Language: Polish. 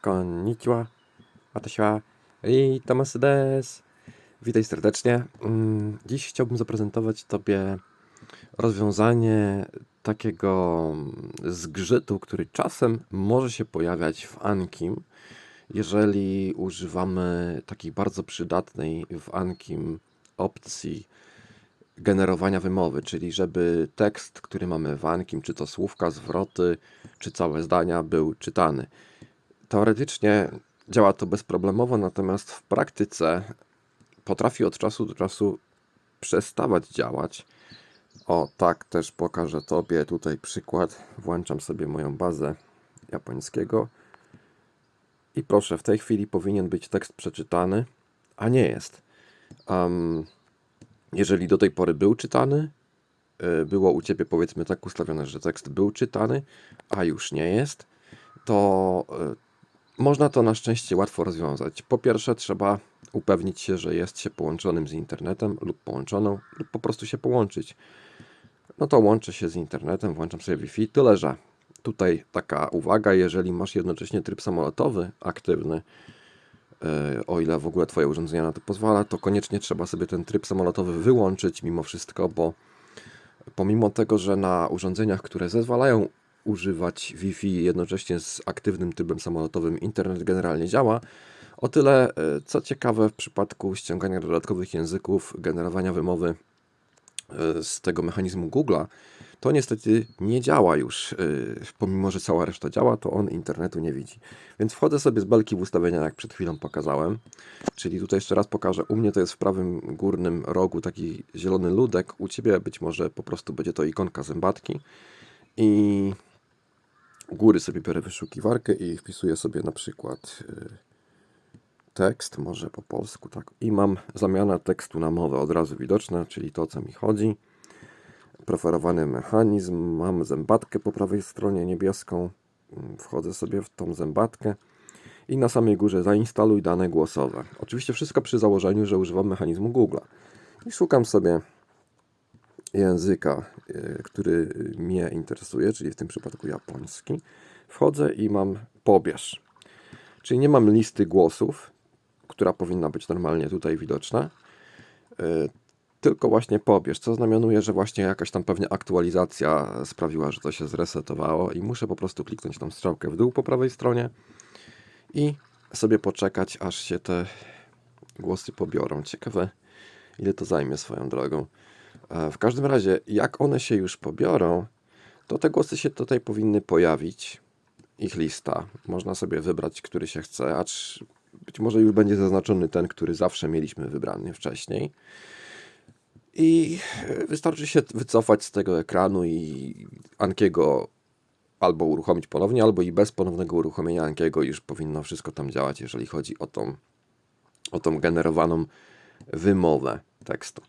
Konnichiwa, Watashi Itamasu des. Witaj serdecznie. Mm, Dziś chciałbym zaprezentować Tobie rozwiązanie takiego zgrzytu, który czasem może się pojawiać w Ankim, jeżeli używamy takiej bardzo przydatnej w Ankim opcji generowania wymowy, czyli żeby tekst, który mamy w Ankim, czy to słówka, zwroty, czy całe zdania, był czytany. Teoretycznie działa to bezproblemowo, natomiast w praktyce potrafi od czasu do czasu przestawać działać. O, tak też pokażę Tobie tutaj przykład. Włączam sobie moją bazę japońskiego. I proszę, w tej chwili powinien być tekst przeczytany, a nie jest. Am, jeżeli do tej pory był czytany, y, było u Ciebie powiedzmy tak ustawione, że tekst był czytany, a już nie jest, to y, można to na szczęście łatwo rozwiązać. Po pierwsze, trzeba upewnić się, że jest się połączonym z internetem lub połączoną, lub po prostu się połączyć. No to łączę się z internetem, włączam sobie Wi-Fi, tyle że tutaj taka uwaga, jeżeli masz jednocześnie tryb samolotowy aktywny, e, o ile w ogóle Twoje urządzenie na to pozwala, to koniecznie trzeba sobie ten tryb samolotowy wyłączyć mimo wszystko, bo pomimo tego, że na urządzeniach, które zezwalają używać Wi-Fi jednocześnie z aktywnym trybem samolotowym, internet generalnie działa. O tyle, e, co ciekawe, w przypadku ściągania dodatkowych języków, generowania wymowy e, z tego mechanizmu Google'a, to niestety nie działa już. e, Pomimo, że cała reszta działa, to on internetu nie widzi. Więc wchodzę sobie z belki w ustawienia, jak przed chwilą pokazałem. Czyli tutaj jeszcze raz pokażę. U mnie to jest w prawym górnym rogu taki zielony ludek. U Ciebie być może po prostu będzie to ikonka zębatki. I góry sobie biorę wyszukiwarkę i wpisuję sobie na przykład y, tekst, może po polsku, tak. I mam zamiana tekstu na mowę od razu widoczna, czyli to co mi chodzi. Preferowany mechanizm, mam zębatkę po prawej stronie niebieską. Mm, Wchodzę sobie w tą zębatkę i na samej górze zainstaluj dane głosowe. Oczywiście wszystko przy założeniu, że używam mechanizmu Google. I szukam sobie języka, y, który mnie interesuje, czyli w tym przypadku japoński. Wchodzę i mam pobierz. Czyli nie mam listy głosów, która powinna być normalnie tutaj widoczna, y, tylko właśnie pobierz, co znamionuje, że właśnie jakaś tam pewnie aktualizacja sprawiła, że to się zresetowało i muszę po prostu kliknąć tą strzałkę w dół po prawej stronie i sobie poczekać, aż się te głosy pobiorą. Ciekawe, ile to zajmie swoją drogą. E, W każdym razie, jak one się już pobiorą, to te głosy się tutaj powinny pojawić. Ich lista. Można sobie wybrać, który się chce, acz być może już będzie zaznaczony ten, który zawsze mieliśmy wybrany wcześniej. I wystarczy się wycofać z tego ekranu i Ankiego albo uruchomić ponownie, albo i bez ponownego uruchomienia Ankiego już powinno wszystko tam działać, jeżeli chodzi o tą, o tą generowaną wymowę tekstu.